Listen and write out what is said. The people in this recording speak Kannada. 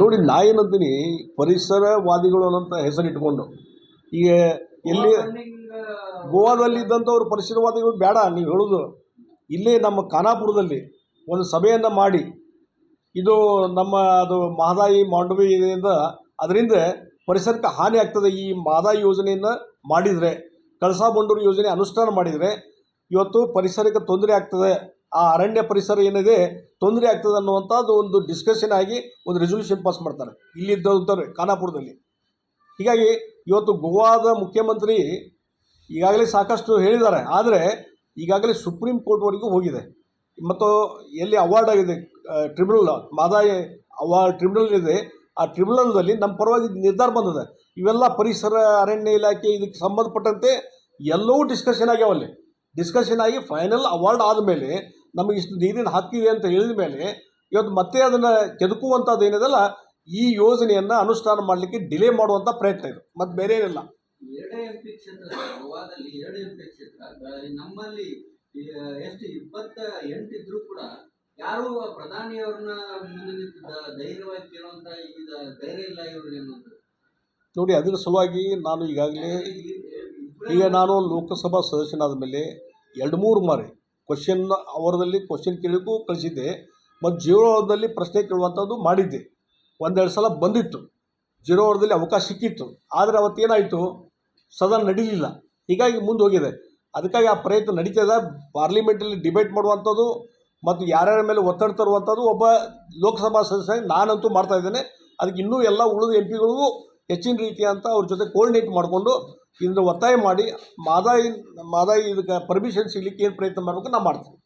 ನೋಡಿ ನಾ ಏನಂತೀನಿ ಪರಿಸರವಾದಿಗಳು ಅನ್ನೋಂಥ ಹೆಸರಿಟ್ಕೊಂಡು ಈಗ ಎಲ್ಲಿ ಗೋವಾದಲ್ಲಿ ಇದ್ದಂಥವ್ರು ಪರಿಸರವಾದಿಗಳು ಬೇಡ ನೀವು ಹೇಳೋದು. ಇಲ್ಲೇ ನಮ್ಮ ಖಾನಾಪುರದಲ್ಲಿ ಒಂದು ಸಭೆಯನ್ನು ಮಾಡಿ ಇದು ನಮ್ಮ ಅದು ಮಹದಾಯಿ ಮಾಂಡವಿಯಿಂದ ಅದರಿಂದ ಪರಿಸರಕ್ಕೆ ಹಾನಿ ಆಗ್ತದೆ. ಈ ಮಹದಾಯಿ ಯೋಜನೆಯನ್ನು ಮಾಡಿದರೆ ಕಳಸಾ ಬಂಡೂರು ಯೋಜನೆ ಅನುಷ್ಠಾನ ಮಾಡಿದರೆ ಇವತ್ತು ಪರಿಸರಕ್ಕೆ ತೊಂದರೆ ಆಗ್ತದೆ. ಆ ಅರಣ್ಯ ಪರಿಸರ ಏನಿದೆ ತೊಂದರೆ ಆಗ್ತದೆ ಅನ್ನುವಂಥದ್ದು ಒಂದು ಡಿಸ್ಕಷನ್ ಆಗಿ ಒಂದು ರೆಸೊಲ್ಯೂಷನ್ ಪಾಸ್ ಮಾಡ್ತಾರೆ. ಇಲ್ಲಿದ್ದವ್ರು ಖಾನಾಪುರದಲ್ಲಿ. ಹೀಗಾಗಿ ಇವತ್ತು ಗೋವಾದ ಮುಖ್ಯಮಂತ್ರಿ ಈಗಾಗಲೇ ಸಾಕಷ್ಟು ಹೇಳಿದ್ದಾರೆ. ಆದರೆ ಈಗಾಗಲೇ ಸುಪ್ರೀಂ ಕೋರ್ಟ್ವರೆಗೂ ಹೋಗಿದೆ. ಮತ್ತು ಎಲ್ಲಿ ಅವಾರ್ಡ್ ಆಗಿದೆ ಟ್ರಿಬ್ಯುನಲ್ ಮಾದಾಯ ಅವಾರ್ಡ್ ಟ್ರಿಬ್ಯುನಲ್ ಇದೆ. ಆ ಟ್ರಿಬ್ಯುನಲ್ದಲ್ಲಿ ನಮ್ಮ ಪರವಾಗಿ ನಿರ್ಧಾರ ಬಂದಿದೆ. ಇವೆಲ್ಲ ಪರಿಸರ, ಅರಣ್ಯ ಇಲಾಖೆ ಇದಕ್ಕೆ ಸಂಬಂಧಪಟ್ಟಂತೆ ಎಲ್ಲವೂ ಡಿಸ್ಕಷನ್ ಆಗ್ಯಾವಲ್ಲಿ. ಡಿಸ್ಕಷನ್ ಆಗಿ ಫೈನಲ್ ಅವಾರ್ಡ್ ಆದಮೇಲೆ ನಮಗೆ ಇಷ್ಟು ನೀರಿನ ಹಕ್ಕಿದೆ ಅಂತ ಹೇಳಿದ ಮೇಲೆ ಇವತ್ತು ಮತ್ತೆ ಅದನ್ನು ಕೆದಕುವಂಥದ್ದು ಏನಿದೆಲ್ಲ ಈ ಯೋಜನೆಯನ್ನು ಅನುಷ್ಠಾನ ಮಾಡಲಿಕ್ಕೆ ಡಿಲೇ ಮಾಡುವಂಥ ಪ್ರಯತ್ನ ಇದು ಮತ್ತು ಬೇರೆ ಏನಿಲ್ಲ ಎರಡೇ ಎಂ ಪಿ ಕ್ಷೇತ್ರ. ಗೋವಾದಲ್ಲಿ ಎರಡು ಎಂ ಪಿ ಕ್ಷೇತ್ರ ನಮ್ಮಲ್ಲಿ ಎಷ್ಟು ಇಪ್ಪತ್ತ ಎಂಟು ಇದ್ರು ಕೂಡ ಯಾರು ಪ್ರಧಾನಿಯವ್ರನ್ನ ಮುಂದೆ ಧೈರ್ಯವಾಗಿ ಕೇಳುವಂತ ಈಗ ಧೈರ್ಯ ಇಲ್ಲ ಅನ್ನೋದು ನೋಡಿ ಅದರ ಸಲುವಾಗಿ ನಾನು ಈಗಾಗಲೇ ಈಗ ನಾನು ಲೋಕಸಭಾ ಸದಸ್ಯನಾದ ಮೇಲೆ ಎರಡು ಮೂರು ಮಾರಿ ಕ್ವಶನ್ ಅವರದಲ್ಲಿ ಕ್ವಶನ್ ಕೇಳಲಿಕ್ಕೂ ಕಳಿಸಿದ್ದೆ. ಮತ್ತು ಜೀರೋ ಅವರದಲ್ಲಿ ಪ್ರಶ್ನೆ ಕೇಳುವಂಥದ್ದು ಮಾಡಿದ್ದೆ. ಒಂದೆರಡು ಸಲ ಬಂದಿತ್ತು. ಜೀರೋ ಅವರದಲ್ಲಿ ಅವಕಾಶ ಸಿಕ್ಕಿತ್ತು. ಆದರೆ ಅವತ್ತೇನಾಯಿತು? ಸದನ ನಡೀಲಿಲ್ಲ. ಹೀಗಾಗಿ ಮುಂದೆ ಹೋಗಿದೆ. ಅದಕ್ಕಾಗಿ ಆ ಪ್ರಯತ್ನ ನಡೀತದೆ ಪಾರ್ಲಿಮೆಂಟಲ್ಲಿ ಡಿಬೇಟ್ ಮಾಡುವಂಥದ್ದು ಮತ್ತು ಯಾರ್ಯಾರ ಮೇಲೆ ಒತ್ತಡ ತರುವಂಥದ್ದು ಒಬ್ಬ ಲೋಕಸಭಾ ಸದಸ್ಯ ನಾನಂತೂ ಮಾಡ್ತಾ ಇದ್ದೇನೆ. ಅದಕ್ಕೆ ಇನ್ನೂ ಎಲ್ಲ ಉಳಿದ ಎಂ ಪಿಗಳಿಗೂ ಹೆಚ್ಚಿನ ರೀತಿಯಂತ ಅವ್ರ ಜೊತೆ ಕೋರ್ಡಿನೇಟ್ ಮಾಡಿಕೊಂಡು ಇದನ್ನು ಒತ್ತಾಯ ಮಾಡಿ ಮಾದಾಯಿ ಮಾದಾಯಿ ಇದಕ್ಕೆ ಪರ್ಮಿಷನ್ ಸಿಗ್ಲಿಕ್ಕೆ ಏನು ಪ್ರಯತ್ನ ಮಾಡಬೇಕು ನಾವು ಮಾಡ್ತೀನಿ